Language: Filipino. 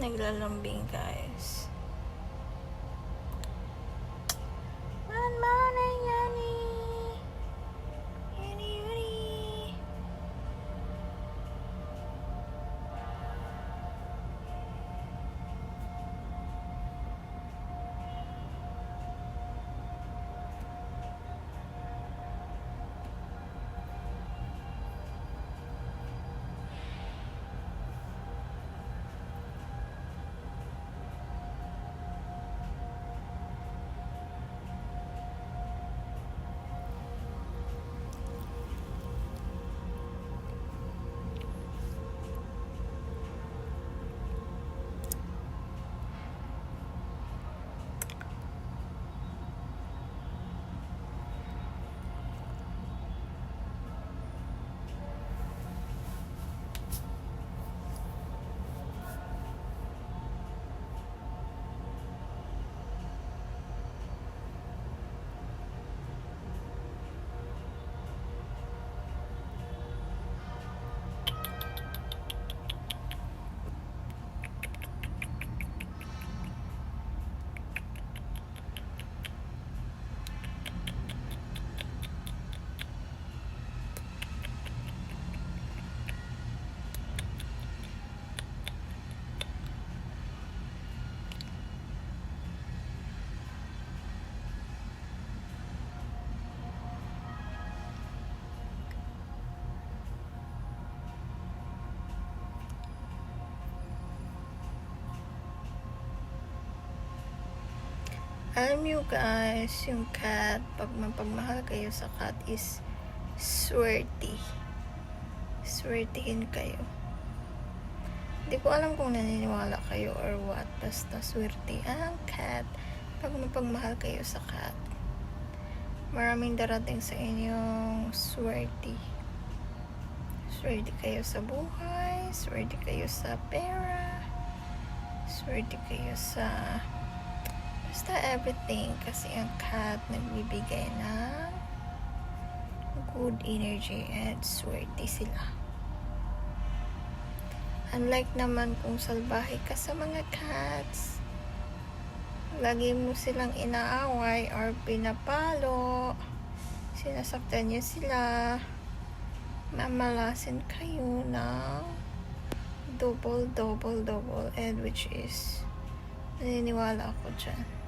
Naglalambing, guys. Alam nyo guys, yung cat, pag mapagmahal kayo sa cat is swerte. Swertihin kayo. Hindi ko alam kung naniniwala kayo or what. Basta swerte ang cat pag mapagmahal kayo sa cat. Maraming darating sa inyong swerte. Swerte kayo sa buhay, swerte kayo sa pera, swerte kayo sa Basta everything kasi ang cat nagbibigay ng good energy and swerte sila. Unlike naman kung salbahe ka sa mga cats, lagi mo silang inaaway or pinapalo, sinasaktan niyo sila, mamalasin kayo ng double, double, double, and which is naniniwala ako dyan.